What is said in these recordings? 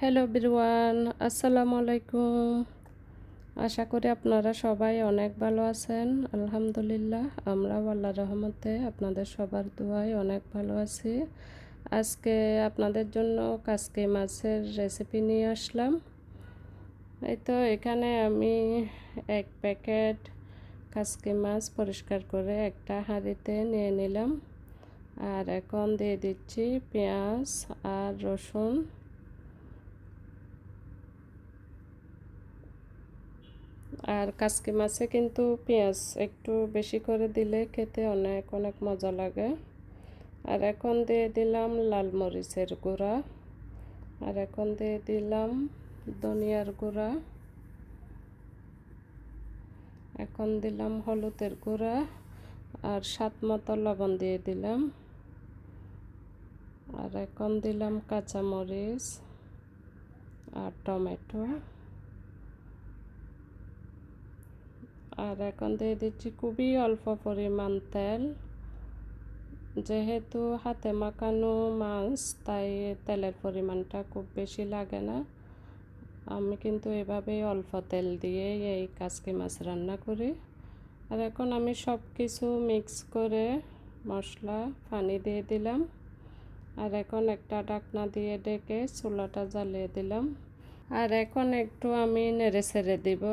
Hello বিরওয়ান আসসালামু আলাইকুম আশা করি আপনারা সবাই অনেক ভালো আছেন। আলহামদুলিল্লাহ, আমরাও আল্লাহ রহমতে আপনাদের সবার দোয়ায় অনেক ভালো আছি। আজকে আপনাদের জন্য কাসকে মাছের রেসিপি নিয়ে আসলাম। এই তো, এখানে আমি এক প্যাকেট কাসকে মাছ পরিষ্কার করে একটা হাঁড়িতে নিয়ে নিলাম। আর এখন দিয়ে দিচ্ছি পেঁয়াজ আর রসুন। আর কাসকি মাছে কিন্তু পেঁয়াজ একটু বেশি করে দিলে খেতে অনেক অনেক মজা লাগে। আর এখন দিয়ে দিলাম লাল মরিচের গুঁড়া। আর এখন দিয়ে দিলাম ধনিয়ার গুঁড়া। এখন দিলাম হলুদের গুঁড়া আর সাত মতো লবণ দিয়ে দিলাম। আর এখন দিলাম কাঁচামরিচ আর টমেটো। আর এখন দিয়ে দিচ্ছি খুবই অল্প পরিমাণ তেল। যেহেতু হাতে মাখানো মাছ, তাই তেলের পরিমাণটা খুব বেশি লাগে না। আমি কিন্তু এভাবেই অল্প তেল দিয়ে এই কাজকি মাছ রান্না করি। আর এখন আমি সব কিছু মিক্স করে মশলা, পানি দিয়ে দিলাম। আর এখন একটা ডাকনা দিয়ে ডেকে চুলাটা জ্বালিয়ে দিলাম। আর এখন একটু আমি নেড়ে ছেড়ে দিব।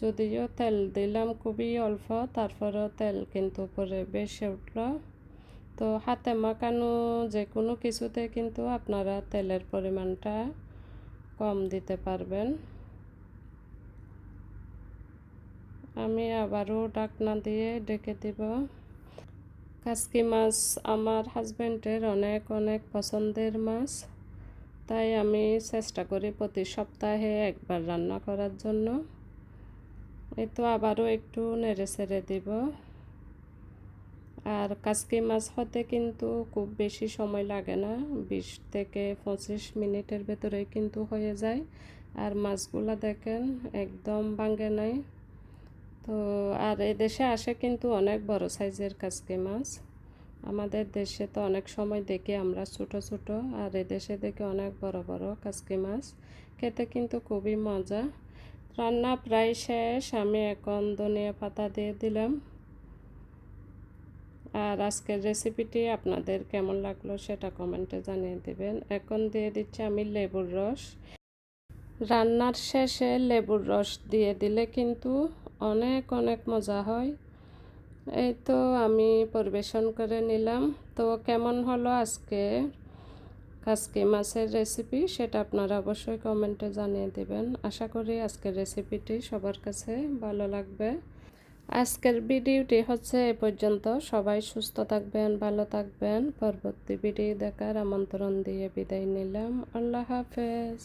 যদিও তেল দিলাম খুবই অল্প, তারপরেও তেল কিন্তু পরে বেশি উঠল। তো হাতে মাখানো যে কোনো কিছুতে কিন্তু আপনারা তেলের পরিমাণটা কম দিতে পারবেন। আমি আবারও ডাকনা দিয়ে ডেকে দিব। কাসকি মাছ আমার হাজব্যান্ডের অনেক অনেক পছন্দের মাছ। তাই আমি চেষ্টা করি প্রতি সপ্তাহে একবার রান্না করার জন্য। এই তো আবারও একটু নেড়ে ছেড়ে দিব। আর কাসকি মাছ হতে কিন্তু খুব বেশি সময় লাগে না, বিশ থেকে পঁচিশ মিনিটের ভেতরে কিন্তু হয়ে যায়। আর মাছগুলা দেখেন একদম ভাঙ্গে নাই। তো আর দেশে আসে কিন্তু অনেক বড় সাইজের কাসকি মাছ। আমাদের দেশে তো অনেক সময় দেখি আমরা ছোট ছোট, আর এদেশে দেখি অনেক বড় বড় কাসকি মাছ। খেতে কিন্তু খুবই মজা। রান্না প্রায় শেষ। আমি এখন ধনিয়া পাতা দিয়ে দিলাম। আর আজকের রেসিপিটি আপনাদের কেমন লাগল সেটা কমেন্টে জানিয়ে দেবেন। এখন দিয়ে দিচ্ছি আমি লেবুর রস। রান্নার শেষে লেবুর রস দিয়ে দিলে কিন্তু অনেক অনেক মজা হয়। এই তো আমি পরিবেশন করে নিলাম। তো কেমন হলো আজকে? কাসকি মাছের রেসিপি সেটা আপনারা অবশ্যই কমেন্টে জানিয়ে দেবেন। আশা করি আজকের রেসিপিটি সবার কাছে ভালো লাগবে। আজকের ভিডিওটি হচ্ছে এ পর্যন্ত। সবাই সুস্থ থাকবেন, ভালো থাকবেন। পরবর্তী ভিডিও দেখার আমন্ত্রণ দিয়ে বিদায় নিলাম। আল্লাহ হাফেজ।